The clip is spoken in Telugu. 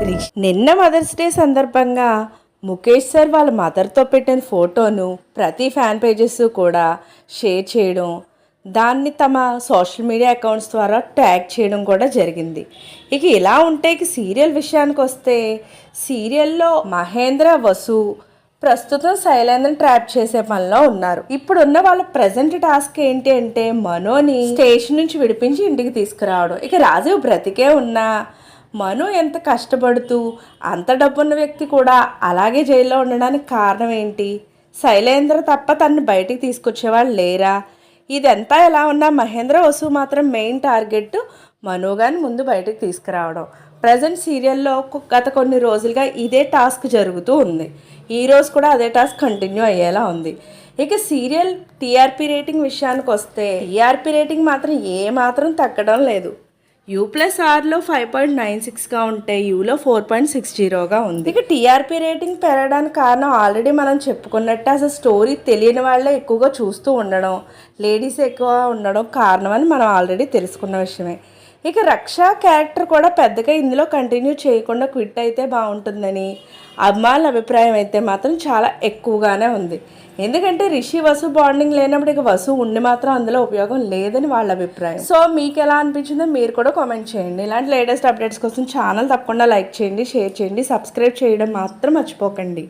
రిష్- నిన్న మదర్స్ డే సందర్భంగా ముఖేష్ సార్ వాళ్ళ మదర్తో పెట్టిన ఫోటోను ప్రతి ఫ్యాన్ పేజెస్ కూడా షేర్ చేయడం దాన్ని తమ సోషల్ మీడియా అకౌంట్స్ ద్వారా ట్యాగ్ చేయడం కూడా జరిగింది. ఇక ఇలా ఉంటే ఇక సీరియల్ విషయానికి వస్తే సీరియల్లో మహేంద్ర వసు ప్రస్తుతం శైలేంద్రని ట్రాప్ చేసే పనిలో ఉన్నారు. ఇప్పుడున్న వాళ్ళ ప్రజెంట్ టాస్క్ ఏంటి అంటే మనోని స్టేషన్ నుంచి విడిపించి ఇంటికి తీసుకురావడం. ఇక రాజీవ్ బ్రతికే ఉన్నా మను ఎంత కష్టపడుతూ అంత డబ్బున్న వ్యక్తి కూడా అలాగే జైల్లో ఉండడానికి కారణం ఏంటి? శైలేంద్ర తప్ప తన్ని బయటికి తీసుకొచ్చేవాళ్ళు లేరా? ఇదంతా ఎలా ఉన్నా మహేంద్ర వసు మాత్రం మెయిన్ టార్గెట్ మనోగాని ముందు బయటకు తీసుకురావడం. ప్రజెంట్ సీరియల్లో గత కొన్ని రోజులుగా ఇదే టాస్క్ జరుగుతూ ఉంది. ఈ రోజు కూడా అదే టాస్క్ కంటిన్యూ అయ్యేలా ఉంది. ఇక సీరియల్ టీఆర్పీ రేటింగ్ విషయానికి వస్తే టీఆర్పీ రేటింగ్ మాత్రం ఏ మాత్రం తగ్గడం లేదు. యూ ప్లస్ ఆర్లో ఫైవ్ పాయింట్ నైన్ సిక్స్గా ఉంటే యూలో ఫోర్ పాయింట్ సిక్స్ జీరోగా ఉంది. ఇక టీఆర్పీ రేటింగ్ పెరగడానికి కారణం ఆల్రెడీ మనం చెప్పుకున్నట్టే అసలు స్టోరీ తెలియని వాళ్ళే ఎక్కువగా చూస్తూ ఉండడం లేడీస్ ఎక్కువ ఉండడం కారణం అని మనం ఆల్రెడీ తెలుసుకున్న విషయమే. ఇక రక్ష క్యారెక్టర్ కూడా పెద్దగా ఇందులో కంటిన్యూ చేయకుండా క్విట్ అయితే బాగుంటుందని అమ్మాయిల అభిప్రాయం అయితే మాత్రం చాలా ఎక్కువగానే ఉంది. ఎందుకంటే రిషి వసు బాండింగ్ లేనప్పుడు ఇక వసు ఉండి మాత్రం అందులో ఉపయోగం లేదని వాళ్ళ అభిప్రాయం. సో మీకు ఎలా అనిపించిందో మీరు కూడా కామెంట్ చేయండి. ఇలాంటి లేటెస్ట్ అప్డేట్స్ కోసం ఛానల్ తప్పకుండా లైక్ చేయండి షేర్ చేయండి సబ్స్క్రైబ్ చేయడం మాత్రం మర్చిపోకండి.